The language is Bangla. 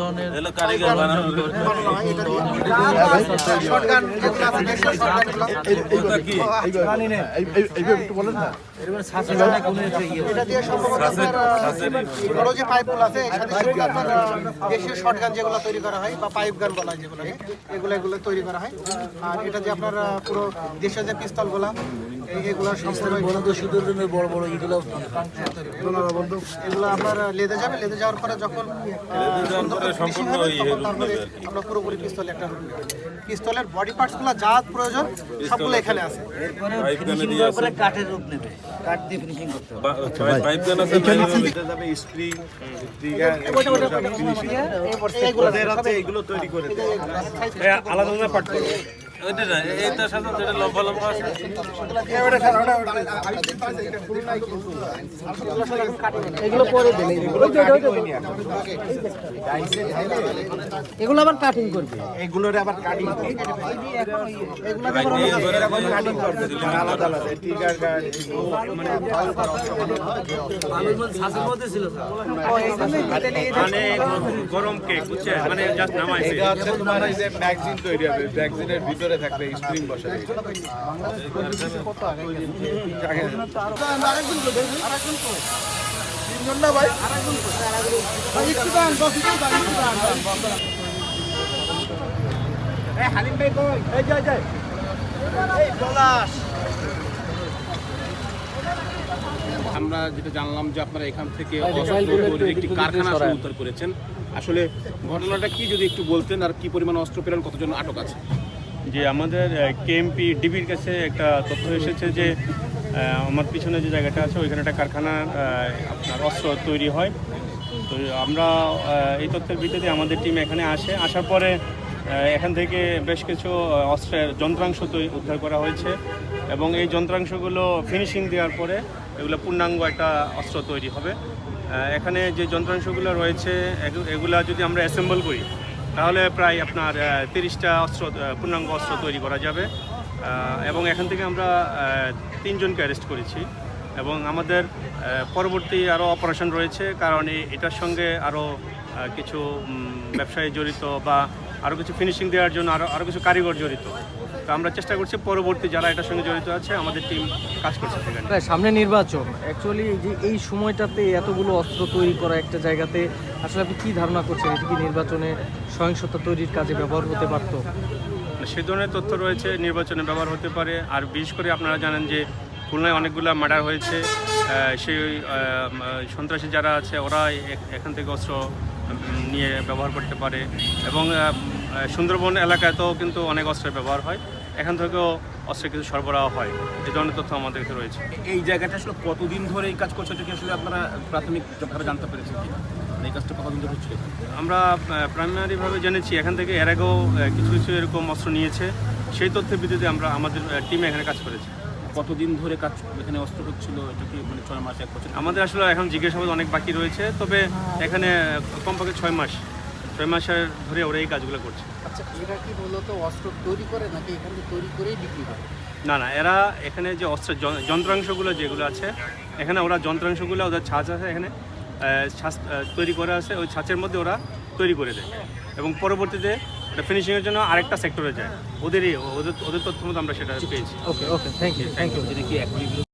ধরনের যেগুলো যেগুলো তৈরি করা হয় বা পাইপ গান বলা হয় যেগুলোকে এগুলো এগুলো তৈরি করা হয়। আর এটা যে আপনার পুরো দেশের যে পিস্তলগুলো এই এগুলো সম্পূর্ণ বনদস্যুদের জন্য বড় বড় এগুলো এগুলো আপনার লেদে যাবে লেদে যাওয়ার পরে যখন সম্পূর্ণ ইয়ে। আমরা পুরোপুরি পিস্তল একটা পিস্তলের বডি পার্টসগুলো যা প্রয়োজন সবগুলো এখানে আছে এরপরে পাইপ গানে ফিনিশিং দিয়ে করার আছে। পরে কাঠের রূপ নেবে কাঠ দিয়ে ফিনিশিং করতে হবে পাইপ গান আছে যাবে স্প্রিং এগুলো তৈরি করে আলাদা আলাদা পার্ট করো ওইটা না এইটার সাথে যেটা লম্বা লম্বা আছে। এগুলো পরে দেবে এগুলো আবার কাটিং করবে এগুলোর আবার কাটিং আলাদা আলাদা ট্রিগার গার্ড শ্বাসের মধ্যে ছিল মানে গরম কেক বুঝছেন? মানে জাস্ট নামাইছে। এটা হচ্ছে তোমার এই যে ম্যাগজিন তৈরি হবে ম্যাগজিনের ভিতরে থাকবে স্প্রিং বসাবে। আমরা যেটা জানলাম যে আপনারা এখান থেকে একটি কারখানা আসলে উদ্ধার করেছেন। আসলে ঘটনাটা কি যদি একটু বলতেন আর কি পরিমাণ অস্ত্র প্রেরণ কতজন আটক আছে? যে আমাদের কেএমপি ডিবির কাছে একটা তথ্য এসেছে যে আমার পিছনে যে জায়গাটা আছে, ওইখানে একটা কারখানা আপনার অস্ত্র তৈরি হয়। তো আমরা এই তথ্যের ভিত্তিতে আমাদের টিম এখানে আসে। আসার পরে এখান থেকে বেশ কিছু অস্ত্রের যন্ত্রাংশ উদ্ধার করা হয়েছে এবং এই যন্ত্রাংশগুলো ফিনিশিং দেওয়ার পরে এগুলো পূর্ণাঙ্গ একটা অস্ত্র তৈরি হবে। এখানে যে যন্ত্রাংশগুলো রয়েছে, এগু- এগুলা যদি আমরা অ্যাসেম্বল করি তাহলে প্রায় আপনার তিরিশটা অস্ত্র পূর্ণাঙ্গ অস্ত্র তৈরি করা যাবে। এবং এখান থেকে আমরা তিনজনকে অ্যারেস্ট করেছি। এবং আমাদের পরবর্তী আরও অপারেশন রয়েছে, কারণ এটার সঙ্গে আরও কিছু ব্যবসায়ী জড়িত বা আরও কিছু ফিনিশিং দেওয়ার জন্য আরও আরও কিছু কারিগর জড়িত। তো আমরা চেষ্টা করছি পরবর্তী যারা এটার সঙ্গে জড়িত আছে আমাদের টিম কাজ করছে সেখানে। সামনে নির্বাচন। অ্যাকচুয়ালি যে এই সময়টাতে এতগুলো অস্ত্র তৈরি করা একটা জায়গাতে আসলে আপনি কী ধারণা করছেন? এটি কি নির্বাচনে সহিংসতা তৈরির কাজে ব্যবহার হতে পারতো? সে ধরনের তথ্য রয়েছে নির্বাচনে ব্যবহার হতে পারে। আর বিশেষ করে আপনারা জানেন যে খুলনায় অনেকগুলো মার্ডার হয়েছে। সেই সন্ত্রাসী যারা আছে ওরা এখান থেকে অস্ত্র নিয়ে ব্যবহার করতে পারে। এবং সুন্দরবন এলাকাতেও কিন্তু অনেক অস্ত্রের ব্যবহার হয়। এখান থেকেও অস্ত্রের কিছু সরবরাহ হয় এই ধরনের তথ্য আমাদের কাছে রয়েছে। এই জায়গাটা আসলে কতদিন ধরে এই কাজ করছে এটা আসলে আপনারা প্রাথমিক প্রাথমিকভাবে জানতে পেরেছেন কিনা? মানে এই কাজটা কতদিন ধরে হচ্ছিল আমরা প্রাইমারিভাবে জেনেছি এখান থেকে এর আগেও কিছু কিছু এরকম অস্ত্র নিয়েছে। সেই তথ্যের ভিত্তিতে আমরা আমাদের টিমে এখানে কাজ করেছি। কতদিন ধরে কাজ এখানে অস্ত্র হচ্ছিল এটা কি মানে ছয় মাস এক বছর? আমাদের আসলে এখন জিজ্ঞাসাবাদ অনেক বাকি রয়েছে তবে এখানে কমপক্ষে ছয় মাস। ছয় মাসের ধরে ওরা এই কাজগুলো করছে। আচ্ছা এরা কি মূলত অস্ত্র তৈরি করে নাকি এখান থেকে তৈরি করেই বিক্রি করে? না না এরা এখানে যে অস্ত্রের যন- যন্ত্রাংশগুলো যেগুলো আছে এখানে ওরা যন্ত্রাংশগুলো ওদের ছাঁচ আছে এখানে ছাঁচ তৈরি করা আছে ওই ছাঁচের মধ্যে ওরা তৈরি করে দেয়। এবং পরবর্তীতে ফিনিশিংয়ের জন্য আরেকটা সেক্টরে যায়। ওদেরই ওদের ওদের তথ্য মতো আমরা সেটা পেয়েছি। Okay okay thank you thank you কি এক